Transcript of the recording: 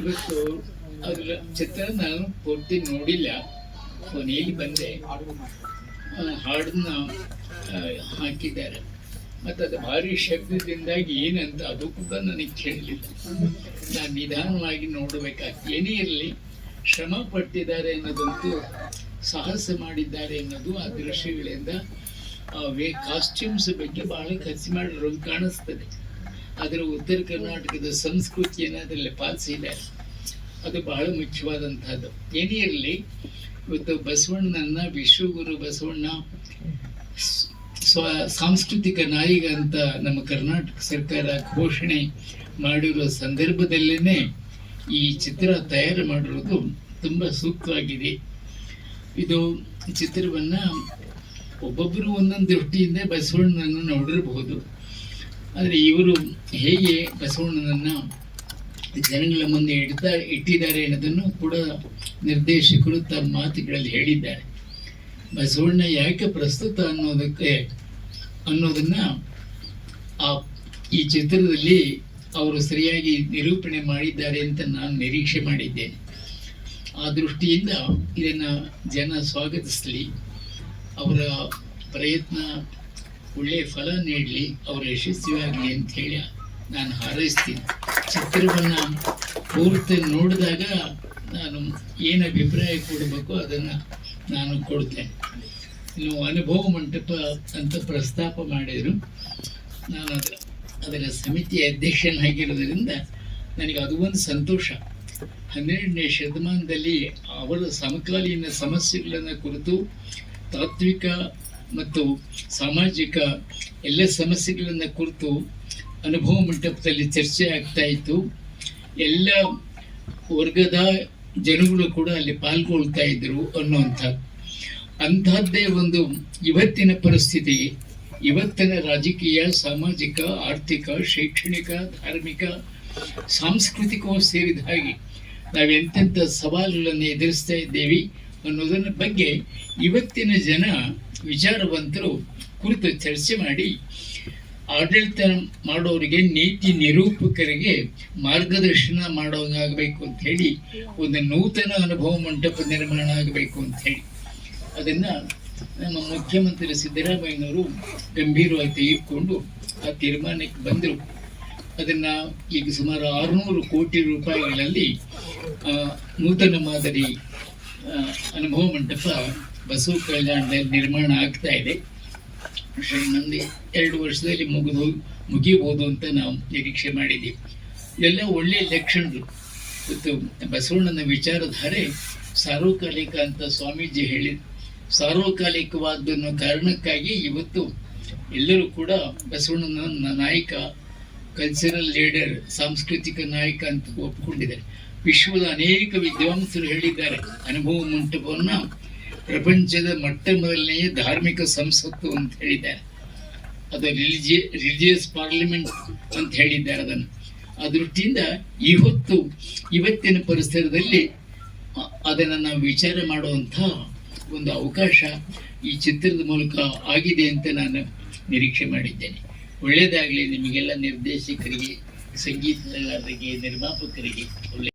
ಇವತ್ತು ಅದರ ಚಿತ್ರ ನಾನು ಪೂರ್ತಿ ನೋಡಿಲ್ಲ. ಕೊನೆಯಲ್ಲಿ ಬಂದೆ. ಹಾಡನ್ನ ಹಾಕಿದ್ದಾರೆ. ಮತ್ತು ಅದು ಭಾರಿ ಶಬ್ದದಿಂದಾಗಿ ಏನಂತ ಅದು ಕೂಡ ನನಗೆ ಕೇಳಲಿಲ್ಲ. ನಾನು ನಿಧಾನವಾಗಿ ನೋಡಬೇಕಾಗ್ತದೆ ಏನೇ ಇರಲಿ, ಶ್ರಮ ಪಟ್ಟಿದ್ದಾರೆ ಅನ್ನೋದಂತೂ, ಸಾಹಸ ಮಾಡಿದ್ದಾರೆ ಅನ್ನೋದು ಆ ದೃಶ್ಯಗಳಿಂದ ಕಾಸ್ಟ್ಯೂಮ್ಸ್ ಬಗ್ಗೆ ಬಹಳ ಖರ್ಚು ಮಾಡಿರೋದು ಕಾಣಿಸ್ತದೆ. ಅದರ ಉತ್ತರ ಕರ್ನಾಟಕದ ಸಂಸ್ಕೃತಿಯನ್ನು ಅದರಲ್ಲಿ ಪಾಲಿಸಿದೆ ಅದು ಬಹಳ ಮುಖ್ಯವಾದಂಥದ್ದು ಏನೇ ಇರಲಿ ಇವತ್ತು ಬಸವಣ್ಣನನ್ನ ವಿಶ್ವಗುರು ಬಸವಣ್ಣ ಸ್ವ, ಸಾಂಸ್ಕೃತಿಕ ನಾಯಕ ಅಂತ ನಮ್ಮ ಕರ್ನಾಟಕ ಸರ್ಕಾರ ಘೋಷಣೆ ಮಾಡಿರೋ ಸಂದರ್ಭದಲ್ಲೇ ಈ ಚಿತ್ರ ತಯಾರು ಮಾಡಿರೋದು ತುಂಬ ಸೂಕ್ತವಾಗಿದೆ. ಇದು ಚಿತ್ರವನ್ನು ಒಬ್ಬೊಬ್ಬರು ಒಂದೊಂದು ದೃಷ್ಟಿಯಿಂದ ಬಸವಣ್ಣನನ್ನು ನೋಡಿರಬಹುದು. ಆದರೆ ಇವರು ಹೇಗೆ ಬಸವಣ್ಣನನ್ನು ಜನಗಳ ಮುಂದೆ ಇಡ್ತಾ ಇಟ್ಟಿದ್ದಾರೆ ಅನ್ನೋದನ್ನು ಕೂಡ ನಿರ್ದೇಶಕರು ತಮ್ಮ ಮಾತುಗಳಲ್ಲಿ ಹೇಳಿದ್ದಾರೆ. ಬಸವಣ್ಣ ಯಾಕೆ ಪ್ರಸ್ತುತ ಅನ್ನೋದಕ್ಕೆ ಅನ್ನೋದನ್ನು ಆ ಈ ಚಿತ್ರದಲ್ಲಿ ಅವರು ಸರಿಯಾಗಿ ನಿರೂಪಣೆ ಮಾಡಿದ್ದಾರೆ ಅಂತ ನಾನು ನಿರೀಕ್ಷೆ ಮಾಡಿದ್ದೇನೆ. ಆ ದೃಷ್ಟಿಯಿಂದ ಇದನ್ನು ಜನ ಸ್ವಾಗತಿಸಲಿ. ಅವರ ಪ್ರಯತ್ನ ಒಳ್ಳೆಯ ಫಲ ನೀಡಲಿ, ಅವರು ಯಶಸ್ವಿಯಾಗಲಿ ಅಂತ ಹೇಳಿ ನಾನು ಹಾರೈಸ್ತೀನಿ. ಚಿತ್ರವನ್ನು ಪೂರ್ತಿ ನೋಡಿದಾಗ ನಾನು ಏನು ಅಭಿಪ್ರಾಯ ಕೊಡಬೇಕು ಅದನ್ನು ನಾನು ಕೊಡ್ತೇನೆ. ಇನ್ನು ಅನುಭವ ಮಂಟಪ ಅಂತ ಪ್ರಸ್ತಾಪ ಮಾಡಿದರು. ನಾನು ಅದರ ಅದರ ಸಮಿತಿಯ ಅಧ್ಯಕ್ಷನಾಗಿರೋದ್ರಿಂದ ನನಗೆ ಅದು ಒಂದು ಸಂತೋಷ. ಹನ್ನೆರಡನೇ ಶತಮಾನದಲ್ಲಿ ಅವರ ಸಮಕಾಲೀನ ಸಮಸ್ಯೆಗಳನ್ನು ಕುರಿತು ತಾತ್ವಿಕ ಮತ್ತು ಸಾಮಾಜಿಕ ಎಲ್ಲ ಸಮಸ್ಯೆಗಳನ್ನು ಕುರಿತು ಅನುಭವ ಮಂಟಪದಲ್ಲಿ ಚರ್ಚೆ ಆಗ್ತಾ ಇತ್ತು. ಎಲ್ಲ ವರ್ಗದ ಜನಗಳು ಕೂಡ ಅಲ್ಲಿ ಪಾಲ್ಗೊಳ್ತಾ ಇದ್ರು ಅನ್ನುವಂಥ ಅಂಥದ್ದೇ ಒಂದು ಇವತ್ತಿನ ಪರಿಸ್ಥಿತಿ. ಇವತ್ತಿನ ರಾಜಕೀಯ, ಸಾಮಾಜಿಕ, ಆರ್ಥಿಕ, ಶೈಕ್ಷಣಿಕ, ಧಾರ್ಮಿಕ, ಸಾಂಸ್ಕೃತಿಕವೂ ಸೇರಿದ ಹಾಗೆ ನಾವೆಂತೆಂಥ ಸವಾಲುಗಳನ್ನು ಎದುರಿಸ್ತಾ ಇದ್ದೇವೆ ಅನ್ನೋದನ್ನ ಬಗ್ಗೆ ಇವತ್ತಿನ ಜನ ವಿಚಾರವಂತರು ಕುರಿತು ಚರ್ಚೆ ಮಾಡಿ ಆಡಳಿತ ಮಾಡೋರಿಗೆ, ನೀತಿ ನಿರೂಪಕರಿಗೆ ಮಾರ್ಗದರ್ಶನ ಮಾಡೋದಾಗಬೇಕು ಅಂತ ಹೇಳಿ ಒಂದು ನೂತನ ಅನುಭವ ಮಂಟಪ ನಿರ್ಮಾಣ ಆಗಬೇಕು ಅಂತ ಹೇಳಿ. ಅದನ್ನ ನಮ್ಮ ಮುಖ್ಯಮಂತ್ರಿ ಸಿದ್ದರಾಮಯ್ಯನವರು ಗಂಭೀರವಾಗಿ ತೆಗೆದುಕೊಂಡು ಆ ತೀರ್ಮಾನಕ್ಕೆ ಬಂದರು. ಅದನ್ನ ಈಗ ಸುಮಾರು ಆರುನೂರು ಕೋಟಿ ರೂಪಾಯಿಗಳಲ್ಲಿ ನೂತನ ಮಾದರಿ ಅನುಭವ ಮಂಟಪ ಬಸವ ಕಲ್ಯಾಣದಲ್ಲಿ ನಿರ್ಮಾಣ ಆಗ್ತಾ ಇದೆ. ಇನ್ನೊಂದು ಎರಡು ವರ್ಷದಲ್ಲಿ ಮುಗಿದು ಮುಗಿಬೋದು ಅಂತ ನಾವು ನಿರೀಕ್ಷೆ ಮಾಡಿದ್ದೀವಿ. ಎಲ್ಲ ಒಳ್ಳೆಯ ಲಕ್ಷಣಗಳು. ಇವತ್ತು ಬಸವಣ್ಣನ ವಿಚಾರಧಾರೆ ಸಾರ್ವಕಾಲಿಕ ಅಂತ ಸ್ವಾಮೀಜಿ ಹೇಳಿ ಸಾರ್ವಕಾಲಿಕವಾದ ಅನ್ನೋ ಕಾರಣಕ್ಕಾಗಿ ಇವತ್ತು ಎಲ್ಲರೂ ಕೂಡ ಬಸವಣ್ಣನ ನಾಯಕ ಕಲ್ಚರಲ್ ಲೀಡರ್ ಸಾಂಸ್ಕೃತಿಕ ನಾಯಕ ಅಂತ ಒಪ್ಪಿಕೊಂಡಿದ್ದಾರೆ ವಿಶ್ವದ ಅನೇಕ ವಿದ್ವಾಂಸರು ಹೇಳಿದ್ದಾರೆ. ಅನುಭವ ಮಂಟಪವನ್ನು ಪ್ರಪಂಚದ ಮೊಟ್ಟ ಮೊದಲನೆಯ ಧಾರ್ಮಿಕ ಸಂಸತ್ತು ಅಂತ ಹೇಳಿದ್ದಾರೆ. ಅದು ರಿಲಿಜಿಯ ರಿಲಿಜಿಯಸ್ ಪಾರ್ಲಿಮೆಂಟ್ ಅಂತ ಹೇಳಿದ್ದಾರೆ ಅದನ್ನು. ಆ ದೃಷ್ಟಿಯಿಂದ ಇವತ್ತು, ಇವತ್ತಿನ ಪರಿಸರದಲ್ಲಿ ಅದನ್ನು ನಾವು ವಿಚಾರ ಮಾಡುವಂಥ ಒಂದು ಅವಕಾಶ ಈ ಚಿತ್ರದ ಮೂಲಕ ಆಗಿದೆ ಅಂತ ನಾನು ನಿರೀಕ್ಷೆ ಮಾಡಿದ್ದೇನೆ. ಒಳ್ಳೆಯದಾಗಲಿ ನಿಮಗೆಲ್ಲ ನಿರ್ದೇಶಕರಿಗೆ, ಸಂಗೀತಗಾರರಿಗೆ, ನಿರ್ಮಾಪಕರಿಗೆ ಒಳ್ಳೆ